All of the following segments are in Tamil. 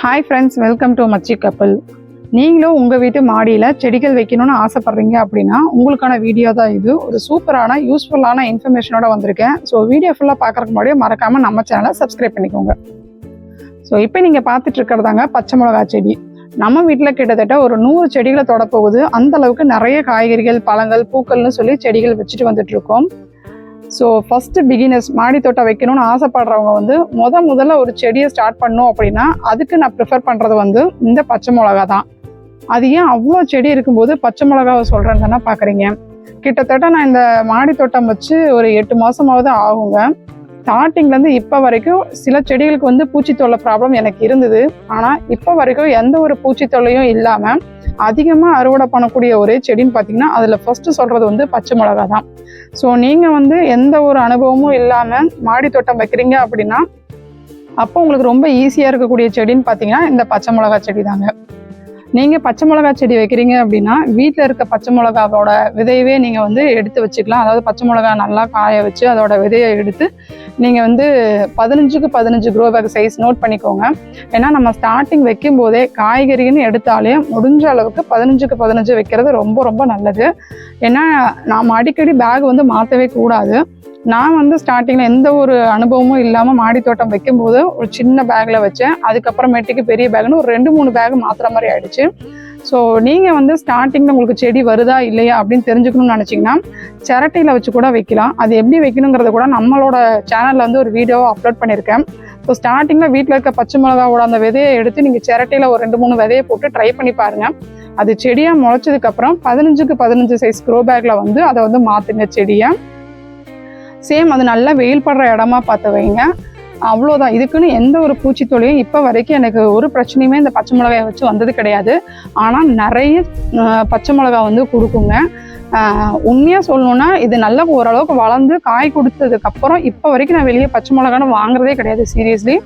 ஹாய் ஃப்ரெண்ட்ஸ் வெல்கம் டு மச்சி கப்பல் நீங்களும் உங்கள் வீட்டு மாடியில் செடிகள் வைக்கணும்னு ஆசைப்பட்றீங்க அப்படின்னா உங்களுக்கான வீடியோ தான் இது. ஒரு சூப்பரான யூஸ்ஃபுல்லான இன்ஃபர்மேஷனோட வந்திருக்கேன். ஸோ வீடியோ ஃபுல்லாக பார்க்குறக்கு முன்னாடியே மறக்காமல் நம்ம சேனலை சப்ஸ்கிரைப் பண்ணிக்கோங்க. ஸோ இப்போ நீங்கள் பார்த்துட்டு இருக்கிறதாங்க பச்சை மிளகா செடி. நம்ம வீட்டில் கிட்டத்தட்ட ஒரு நூறு செடிகளை தொடப்போகுது அந்த அளவுக்கு நிறைய காய்கறிகள் பழங்கள் பூக்கள்னு சொல்லி செடிகள் வச்சுட்டு வந்துட்டு இருக்கோம். ஸோ ஃபஸ்ட்டு பிகினர்ஸ் மாடி தோட்டம் வைக்கணும்னு ஆசைப்படுறவங்க வந்து முத முதல்ல ஒரு செடியை ஸ்டார்ட் பண்ணோம் அப்படின்னா அதுக்கு நான் ப்ரிஃபர் பண்ணுறது வந்து இந்த பச்சை மிளகா தான் அது ஏன் அவ்வளோ செடி இருக்கும்போது பச்சை மிளகாவை சொல்கிறேன்னு தானே பார்க்குறீங்க கிட்டத்தட்ட நான் இந்த மாடி தோட்டம் வச்சு ஒரு எட்டு மாதமாவது ஆகுங்க. ஸ்டார்டிங்லேருந்து இப்போ வரைக்கும் சில செடிகளுக்கு வந்து பூச்சித்தொல்லை ப்ராப்ளம் எனக்கு இருந்தது. ஆனால் இப்போ வரைக்கும் எந்த ஒரு பூச்சித்தொல்லையும் இல்லாமல் அதிகமாக அறுவடை பண்ணக்கூடிய ஒரே செடின்னு பார்த்தீங்கன்னா அதில் ஃபஸ்ட்டு சொல்கிறது வந்து பச்சை மிளகா தான் ஸோ நீங்கள் வந்து எந்த ஒரு அனுபவமும் இல்லாமல் மாடி தோட்டம் வைக்கிறீங்க அப்படின்னா அப்போ உங்களுக்கு ரொம்ப ஈஸியாக இருக்கக்கூடிய செடின்னு பார்த்தீங்கன்னா இந்த பச்சை மிளகா செடி தாங்க நீங்கள் பச்சை மிளகா செடி வைக்கிறீங்க அப்படின்னா வீட்டில் இருக்க பச்சை மிளகாவோட விதையவே நீங்கள் வந்து எடுத்து வச்சுக்கலாம். அதாவது பச்சை மிளகா நல்லா காய வச்சு அதோட விதையை எடுத்து நீங்கள் வந்து பதினஞ்சுக்கு பதினஞ்சு க்ரோ பேக் சைஸ் நோட் பண்ணிக்கோங்க. ஏன்னா நம்ம ஸ்டார்டிங் வைக்கும் போதே காய்கறின்னு எடுத்தாலே முடிஞ்ச அளவுக்கு பதினஞ்சுக்கு பதினஞ்சு வைக்கிறது ரொம்ப ரொம்ப நல்லது. ஏன்னா நாம் அடிக்கடி பேக் வந்து மாற்றவே கூடாது. நான் வந்து ஸ்டார்டிங்கில் எந்த ஒரு அனுபவமும் இல்லாமல் மாடி தோட்டம் வைக்கும்போது ஒரு சின்ன பேக்கில் வச்சேன். அதுக்கப்புறமேட்டுக்கு பெரிய பேக்னு ஒரு ரெண்டு மூணு பேக் மாற்றுற மாதிரி ஆயிடுச்சு. ஸோ நீங்கள் வந்து ஸ்டார்டிங்கில் உங்களுக்கு செடி வருதா இல்லையா அப்படின்னு தெரிஞ்சுக்கணும்னு நினச்சிங்கன்னா சிரட்டையில் வச்சு கூட வைக்கலாம். அது எப்படி வைக்கணுங்கிறத கூட நம்மளோட சேனலில் வந்து ஒரு வீடியோவை அப்லோட் பண்ணியிருக்கேன். ஸோ ஸ்டார்டிங்கில் வீட்டில் இருக்க பச்சை மிளகாவோட அந்த விதையை எடுத்து நீங்கள் சிரட்டையில் ஒரு ரெண்டு மூணு விதையை போட்டு ட்ரை பண்ணி பாருங்கள் அது செடியாக முளைச்சதுக்கப்புறம் பதினஞ்சுக்கு பதினஞ்சு சைஸ் க்ரோ பேக்கில் வந்து அதை வந்து மாற்றுங்க செடியை. சேம் அது நல்லா வெயில் படுற இடமா பார்த்து வைங்க. அவ்வளோதான் இதுக்குன்னு எந்த ஒரு பூச்சித்தொல்லியும் இப்போ வரைக்கும் எனக்கு ஒரு பிரச்சனையுமே இந்த பச்சை மிளகாயை வச்சு வந்தது கிடையாது. ஆனால் நிறைய பச்சை மிளகா வந்து கொடுக்குங்க. உண்மையாக சொல்லணும்னா இது நல்லா ஓரளவுக்கு வளர்ந்து காய் கொடுத்ததுக்கப்புறம் இப்போ வரைக்கும் நான் வெளியே பச்சை மிளகான்னு வாங்குறதே கிடையாது சீரியஸ்லி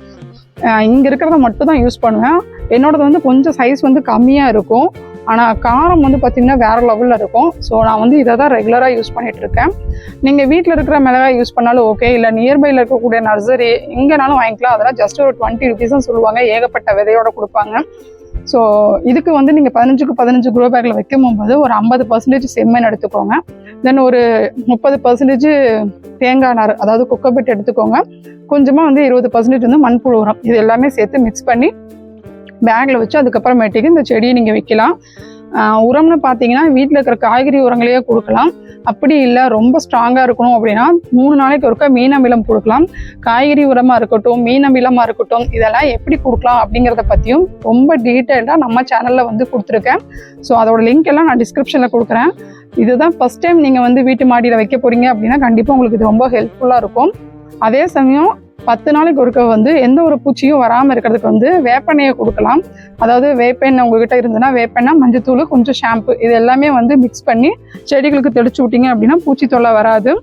இங்கே இருக்கிறத மட்டும் தான் யூஸ் பண்ணுவேன். என்னோடது வந்து கொஞ்சம் சைஸ் வந்து கம்மியாக இருக்கும். ஆனால் காரம் வந்து பார்த்திங்கன்னா வேறு லெவலில் இருக்கும். ஸோ நான் வந்து இதை தான் ரெகுலராக யூஸ் பண்ணிகிட்ருக்கேன் நீங்கள் வீட்டில் இருக்கிற மிளகாய் யூஸ் பண்ணாலும் ஓகே இல்லை நியர்பையில் இருக்கக்கூடிய நர்சரி எங்கேனாலும் வாங்கிக்கலாம். அதெல்லாம் ஜஸ்ட் ஒரு டுவெண்ட்டி ருபீஸ்னு சொல்லுவாங்க. ஏகப்பட்ட விதையோட கொடுப்பாங்க. ஸோ இதுக்கு வந்து நீங்கள் பதினஞ்சுக்கு பதினஞ்சு க்ரோ பேக்கில் வைக்கும் போது ஒரு ஐம்பது பர்சன்டேஜ் செம்மண் எடுத்துக்கோங்க. தென் ஒரு முப்பது பர்சன்டேஜ் தேங்காய் நார் அதாவது குக்கபெட் எடுத்துக்கோங்க. கொஞ்சமாக வந்து இருபது பர்சன்டேஜ் வந்து மண்புழு உரம். இது எல்லாமே சேர்த்து மிக்ஸ் பண்ணி பேக்கில் வச்சு அதுக்கப்புறமேட்டுக்கு இந்த செடியை நீங்கள் வைக்கலாம். உரம்னு பார்த்தீங்கன்னா வீட்டில் இருக்கிற காய்கறி உரங்களையே கொடுக்கலாம். அப்படி இல்லை ரொம்ப ஸ்ட்ராங்காக இருக்கணும் அப்படின்னா மூணு நாளைக்கு ஒருக்கா மீன் அமிலம் கொடுக்கலாம். காய்கறி உரமாக இருக்கட்டும் மீன் அமிலமாக இருக்கட்டும் இதெல்லாம் எப்படி கொடுக்கலாம் அப்படிங்கிறத பற்றியும் ரொம்ப டீட்டெயில்டாக நம்ம சேனலில் வந்து கொடுத்துருக்கேன். ஸோ அதோட லிங்க் எல்லாம் நான் டிஸ்கிரிப்ஷனில் கொடுக்குறேன். இதுதான் ஃபஸ்ட் டைம் நீங்கள் வந்து வீட்டு மாடியில் வைக்க போகிறீங்க அப்படின்னா கண்டிப்பாக உங்களுக்கு இது ரொம்ப ஹெல்ப்ஃபுல்லாக இருக்கும். அதே சமயம் பத்து நாளைக்கு ஒருக்க வந்து எந்த ஒரு பூச்சியும் வராமல் இருக்கிறதுக்கு வந்து வேப்பெண்ணையை கொடுக்கலாம். அதாவது வேப்பெண்ணெய் உங்ககிட்ட இருந்ததுன்னா வேப்பெண்ணெய் மஞ்சத்தூள் கொஞ்சம் ஷாம்பு இது எல்லாமே வந்து மிக்ஸ் பண்ணி செடிகளுக்கு தெளிச்சு விட்டீங்க அப்படின்னா பூச்சி தொல்லை வராது.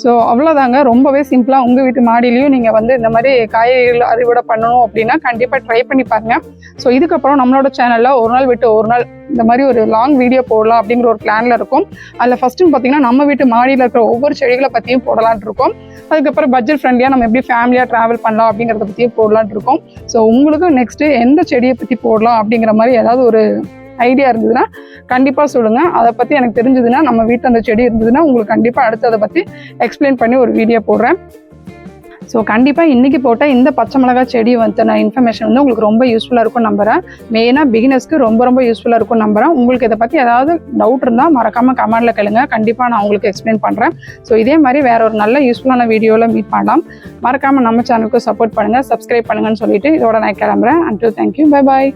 ஸோ அவ்வளோதாங்க ரொம்பவே சிம்பிளாக உங்கள் வீட்டு மாடியிலையும் நீங்கள் வந்து இந்த மாதிரி காய்கறிகள் அறுவடை பண்ணணும் அப்படின்னா கண்டிப்பாக ட்ரை பண்ணி பாருங்க. ஸோ இதுக்கப்புறம் நம்மளோட சேனலில் ஒரு நாள் விட்டு ஒரு நாள் இந்த மாதிரி ஒரு லாங் வீடியோ போடலாம் அப்படிங்கிற ஒரு பிளானில் இருக்கும். அதில் ஃபஸ்ட்டுன்னு பார்த்தீங்கன்னா நம்ம வீட்டு மாடியில் இருக்கிற ஒவ்வொரு செடிகளை பற்றியும் போடலான் இருக்கோம். அதுக்கப்புறம் பட்ஜெட் ஃப்ரெண்ட்லியாக நம்ம எப்படி ஃபேமிலியாக ட்ராவல் பண்ணலாம் அப்படிங்கிறத பற்றியும் போடலான் இருக்கோம். ஸோ உங்களுக்கு நெக்ஸ்ட்டு எந்த செடியை பற்றி போடலாம் அப்படிங்கிற மாதிரி ஏதாவது ஒரு ஐடியா இருந்ததுன்னா கண்டிப்பாக சொல்லுங்கள் அதை பற்றி எனக்கு தெரிஞ்சதுன்னா நம்ம வீட்டில் அந்த செடி இருந்ததுன்னா உங்களுக்கு கண்டிப்பாக அடுத்து அதை பற்றி எக்ஸ்பிளைன் பண்ணி ஒரு வீடியோ போடுறேன். ஸோ கண்டிப்பாக இன்றைக்கி போட்டால் இந்த பச்சை மிளகாய் செடி வந்து நான் இன்ஃபர்மேஷன் வந்து உங்களுக்கு ரொம்ப யூஸ்ஃபுல்லாக இருக்கும் நம்புறேன். மெயினாக பிகினர்ஸ்க்கு ரொம்ப ரொம்ப யூஸ்ஃபுல்லாக இருக்கும் நம்புறேன். உங்களுக்கு இதை பற்றி ஏதாவது டவுட் இருந்தால் மறக்காமல் கமெண்டில் கேளுங்க. கண்டிப்பாக நான் உங்களுக்கு எக்ஸ்பிளைன் பண்ணுறேன் ஸோ இதே மாதிரி வேற ஒரு நல்ல யூஸ்ஃபுல்லான வீடியோவில் மீட் பண்ணலாம். மறக்காமல் நம்ம சேனலுக்கு சப்போர்ட் பண்ணுங்கள் சப்ஸ்கிரைப் பண்ணுங்கன்னு சொல்லிட்டு இதோட நான் கிளம்புறேன். அன்டில் தேங்க்யூ பை பாய்